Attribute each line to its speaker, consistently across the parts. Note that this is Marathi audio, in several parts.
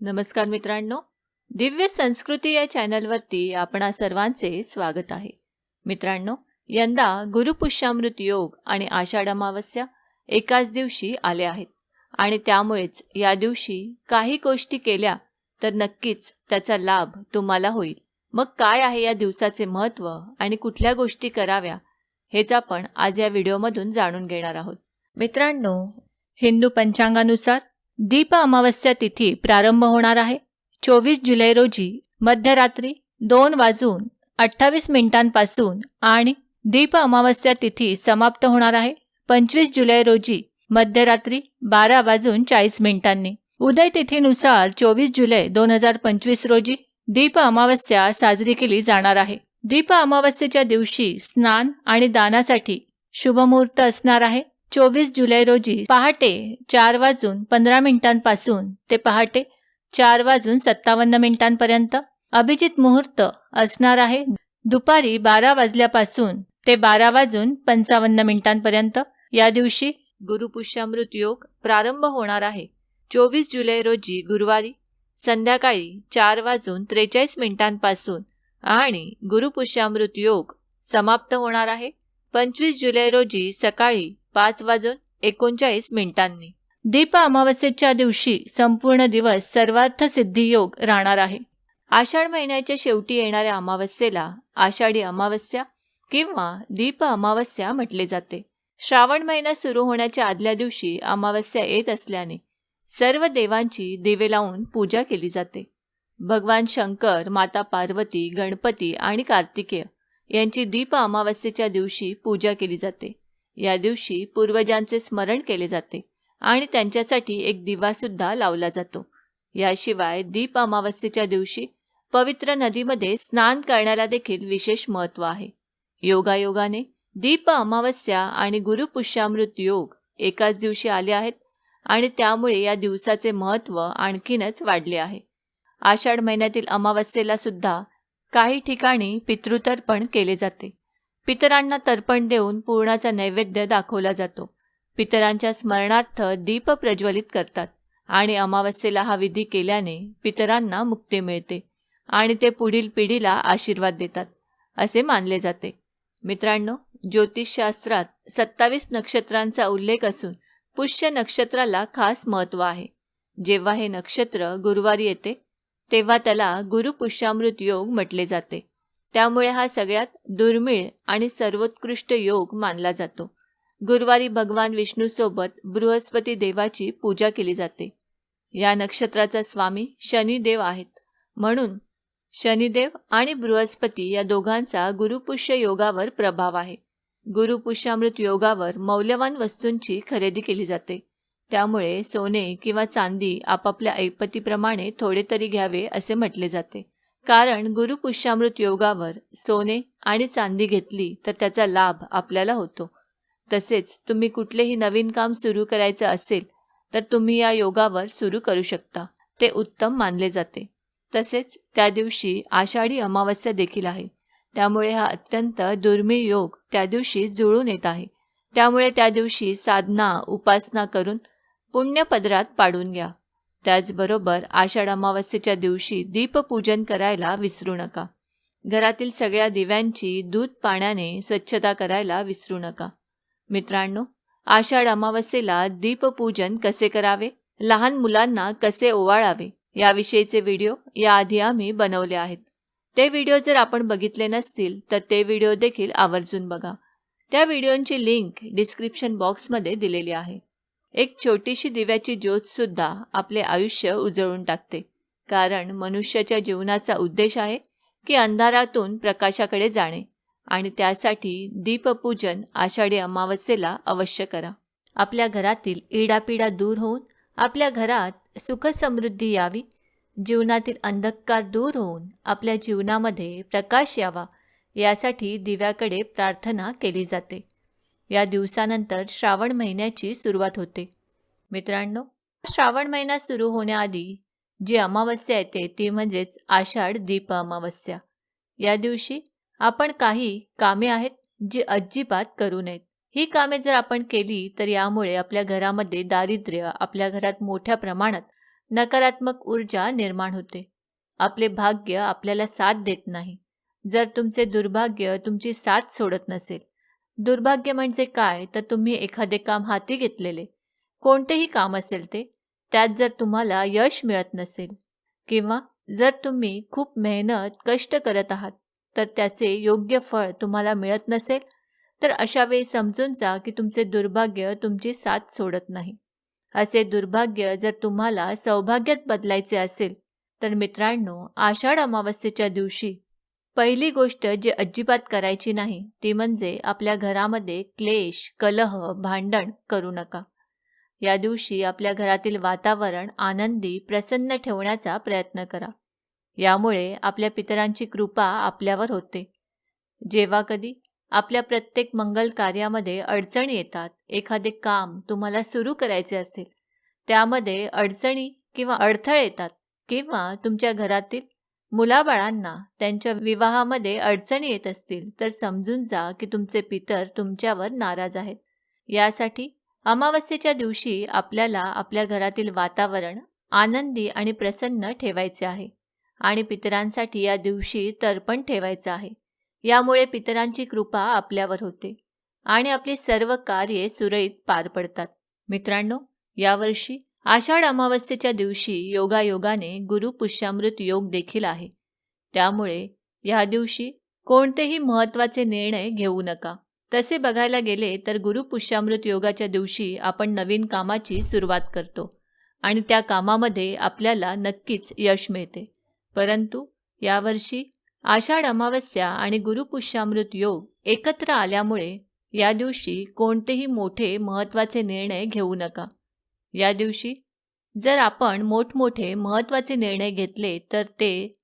Speaker 1: नमस्कार मित्रांनो दिव्य संस्कृती या चॅनलवरती आपणा सर्वांचे स्वागत आहे. मित्रांनो यंदा गुरुपुष्यामृत योग आणि आषाढ अमावस्या एकाच दिवशी आले आहेत आणि त्यामुळेच या दिवशी काही गोष्टी केल्या तर नक्कीच त्याचा लाभ तुम्हाला होईल. मग काय आहे या दिवसाचे महत्त्व आणि कुठल्या गोष्टी कराव्या हेच आपण आज या व्हिडिओमधून जाणून घेणार आहोत. मित्रांनो हिंदू पंचांगानुसार दीप अमावस्या तिथी प्रारंभ होणार आहे. चोवीस जुलै रोजी मध्यरात्री दोन वाजून अठ्ठावीस मिनिटांपासून आणि दीप अमावस्या तिथी समाप्त होणार आहे. पंचवीस जुलै रोजी मध्यरात्री बारा वाजून चाळीस मिनिटांनी. उदय तिथीनुसार चोवीस जुलै दोन हजार पंचवीस रोजी दीप अमावस्या साजरी केली जाणार आहे. दीप अमावस्येच्या दिवशी स्नान आणि दानासाठी शुभमुहूर्त असणार आहे. चोवीस जुलै रोजी पहाटे चार वाजून पंधरा मिनिटांपासून ते पहाटे चार वाजून सत्तावन्न मिनिटांपर्यंत अभिजित मुहूर्त असणार आहे. दुपारी बारा वाजल्यापासून ते बारा वाजून पंचावन्न मिनिटांपर्यंत या दिवशी गुरुपुष्यामृत योग प्रारंभ होणार आहे. चोवीस जुलै रोजी गुरुवारी संध्याकाळी चार वाजून त्रेचाळीस मिनिटांपासून आणि गुरुपुष्यामृत योग समाप्त होणार आहे. पंचवीस जुलै रोजी सकाळी पाच वाजून एकोणचाळीस मिनिटांनी. दीप अमावस्येच्या दिवशी संपूर्ण दिवस सर्वार्थ सिद्धी योग राहणार आहे. आषाढ महिन्याच्या शेवटी येणाऱ्या अमावस्येला आषाढी अमावस्या किंवा दीप अमावस्या म्हटले जाते. श्रावण महिना सुरू होण्याच्या आदल्या दिवशी अमावस्या येत असल्याने सर्व देवांची दिवे लावून पूजा केली जाते. भगवान शंकर माता पार्वती गणपती आणि कार्तिकेय यांची दीप अमावस्येच्या दिवशी पूजा केली जाते. या दिवशी पूर्वजांचे स्मरण केले जाते आणि त्यांच्यासाठी एक दिवासुद्धा लावला जातो. याशिवाय दीप अमावस्येच्या दिवशी पवित्र नदीमध्ये स्नान करण्याला देखील विशेष महत्त्व आहे. योगायोगाने दीप अमावस्या आणि गुरुपुष्यामृत योग एकाच दिवशी आले आहेत आणि त्यामुळे या दिवसाचे महत्त्व आणखीनच वाढले आहे. आषाढ महिन्यातील अमावस्येला सुद्धा काही ठिकाणी पितृतर्पण केले जाते. पितरांना तर्पण देऊन पूर्णाचा नैवेद्य दाखवला जातो. पितरांच्या स्मरणार्थ दीप प्रज्वलित करतात आणि अमावस्येला हा विधी केल्याने पितरांना मुक्ती मिळते आणि ते पुढील पिढीला आशीर्वाद देतात असे मानले जाते. मित्रांनो ज्योतिषशास्त्रात सत्तावीस नक्षत्रांचा उल्लेख असून पुष्य नक्षत्राला खास महत्त्व आहे. जेव्हा हे नक्षत्र गुरुवारी येते तेव्हा त्याला गुरुपुष्यामृत योग म्हटले जाते. त्यामुळे हा सगळ्यात दुर्मिळ आणि सर्वोत्कृष्ट योग मानला जातो. गुरुवारी भगवान विष्णूसोबत बृहस्पती देवाची पूजा केली जाते. या नक्षत्राचा स्वामी शनिदेव आहेत. म्हणून शनिदेव आणि बृहस्पती या दोघांचा गुरुपुष्य योगावर प्रभाव आहे. गुरुपुष्यामृत योगावर मौल्यवान वस्तूंची खरेदी केली जाते. त्यामुळे सोने किंवा चांदी आपापल्या ऐपतीप्रमाणे थोडे तरी घ्यावे असे म्हटले जाते. कारण गुरुपुष्यामृत योगावर सोने आणि चांदी घेतली तर त्याचा लाभ आपल्याला होतो. तसेच तुम्ही कुठलेही नवीन काम सुरू करायचं असेल तर तुम्ही या योगावर सुरू करू शकता. ते उत्तम मानले जाते. तसेच त्या दिवशी आषाढी अमावस्या देखील आहे. त्यामुळे हा अत्यंत दुर्मिळ योग त्या दिवशी जुळून येत आहे. त्यामुळे त्या दिवशी साधना उपासना करून पुण्यपदरात पाडून घ्या. त्याचबरोबर आषाढ अमावस्येच्या दिवशी दीपपूजन करायला विसरू नका. घरातील सगळ्या दिव्यांची दूध पाण्याने स्वच्छता करायला विसरू नका. मित्रांनो आषाढ अमावस्येला दीपपूजन कसे करावे? लहान मुलांना कसे ओवाळावे? याविषयीचे व्हिडिओ याआधी आम्ही बनवले आहेत. ते व्हिडिओ जर आपण बघितले नसतील तर ते व्हिडिओ देखील आवर्जून बघा. त्या व्हिडिओंची लिंक डिस्क्रिप्शन बॉक्समध्ये दिलेली आहे. एक छोटीशी दिव्याची ज्योतसुद्धा आपले आयुष्य उजळून टाकते. कारण मनुष्याच्या जीवनाचा उद्देश आहे की अंधारातून प्रकाशाकडे जाणे आणि त्यासाठी दीपपूजन आषाढी अमावस्येला अवश्य करा. आपल्या घरातील इडापिडा दूर होऊन आपल्या घरात सुखसमृद्धी यावी. जीवनातील अंधकार दूर होऊन आपल्या जीवनामध्ये प्रकाश यावा यासाठी दिव्याकडे प्रार्थना केली जाते. या दिवसानंतर श्रावण महिन्याची सुरुवात होते. मित्रांनो श्रावण महिना सुरू होण्याआधी जी अमावस्या येते ती म्हणजेच आषाढ दीप अमावस्या. या दिवशी आपण काही कामे आहेत जी अजिबात करू नयेत. ही कामे जर आपण केली तर यामुळे आपल्या घरामध्ये दारिद्र्य आपल्या घरात मोठ्या प्रमाणात नकारात्मक ऊर्जा निर्माण होते. आपले भाग्य आपल्याला साथ देत नाही. जर तुमचे दुर्भाग्य तुमची साथ सोडत नसेल. दुर्भाग्य म्हणजे काय? तर तुम्ही एखादे काम हाती घेतलेले. कोणतेही काम असेल ते त्यात जर तुम्हाला यश मिळत नसेल किंवा जर तुम्ही खूप मेहनत कष्ट करत आहात तर त्याचे योग्य फळ तुम्हाला मिळत नसेल तर अशा वेळी समजून जा की तुमचे दुर्भाग्य तुमची साथ सोडत नाही. असे दुर्भाग्य जर तुम्हाला सौभाग्यात बदलायचे असेल तर मित्रांनो आषाढ अमावस्येच्या दिवशी पहिली गोष्ट जी अजिबात करायची नाही ती म्हणजे आपल्या घरामध्ये क्लेश कलह भांडण करू नका. या दिवशी आपल्या घरातील वातावरण आनंदी प्रसन्न ठेवण्याचा प्रयत्न करा. यामुळे आपल्या पितरांची कृपा आपल्यावर होते. जेव्हा कधी आपल्या प्रत्येक मंगल कार्यामध्ये अडचणी येतात एखादे काम तुम्हाला सुरू करायचे असेल त्यामध्ये अडचणी किंवा अडथळे येतात किंवा तुमच्या घरातील मुलाबाळांना त्यांच्या विवाहामध्ये अडचणी येत असतील तर समजून जा की तुमचे पितर तुमच्यावर नाराज आहेत. यासाठी अमावस्येच्या दिवशी आपल्याला आपल्या घरातील वातावरण आनंदी आणि प्रसन्न ठेवायचे आहे आणि पितरांसाठी या दिवशी तर्पण ठेवायचं आहे. यामुळे पितरांची कृपा आपल्यावर होते आणि आपली सर्व कार्ये सुरळीत पार पडतात. मित्रांनो यावर्षी आषाढ अमावस्येच्या दिवशी योगायोगाने गुरु पुष्यामृत योग देखील आहे. त्यामुळे या दिवशी कोणतेही महत्त्वाचे निर्णय घेऊ नका. तसे बघायला गेले तर गुरुपुष्यामृत योगाच्या दिवशी आपण नवीन कामाची सुरुवात करतो आणि त्या कामामध्ये आपल्याला नक्कीच यश मिळते. परंतु यावर्षी आषाढ अमावस्या आणि गुरुपुष्यामृत योग एकत्र आल्यामुळे या दिवशी कोणतेही मोठे महत्त्वाचे निर्णय घेऊ नका. या दिवशी जर आपण मोठमोठे महत्त्वाचे निर्णय घेतले तर ते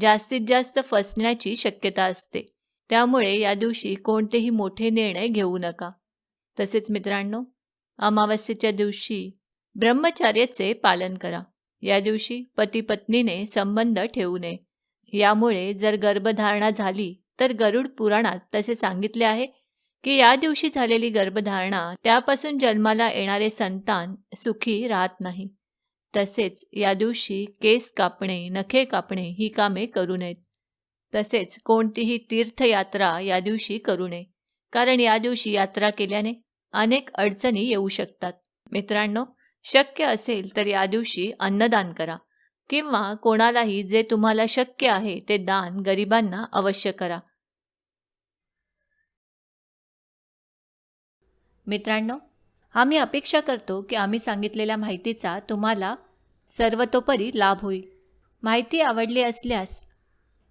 Speaker 1: जास्तीत जास्त फसण्याची शक्यता असते. त्यामुळे या दिवशी कोणतेही मोठे निर्णय घेऊ नका. तसेच मित्रांनो अमावस्येच्या दिवशी ब्रह्मचार्याचे पालन करा. या दिवशी पती पत्नीने संबंध ठेवू नये. यामुळे जर गर्भधारणा झाली तर गरुड पुराणात तसे सांगितले आहे की या दिवशी झालेली गर्भधारणा त्यापासून जन्माला येणारे संतान सुखी राहत नाही. तसेच या दिवशी केस कापणे नखे कापणे ही कामे करू नयेत. तसेच कोणतीही तीर्थयात्रा या दिवशी करू नये. कारण या दिवशी यात्रा केल्याने अनेक अडचणी येऊ शकतात. मित्रांनो शक्य असेल तर या दिवशी अन्नदान करा किंवा कोणालाही जे तुम्हाला शक्य आहे ते दान गरिबांना अवश्य करा. मित्रांनो आम्ही अपेक्षा करतो की आम्ही सांगितलेल्या माहितीचा तुम्हाला सर्वतोपरी लाभ होईल. माहिती आवडली असल्यास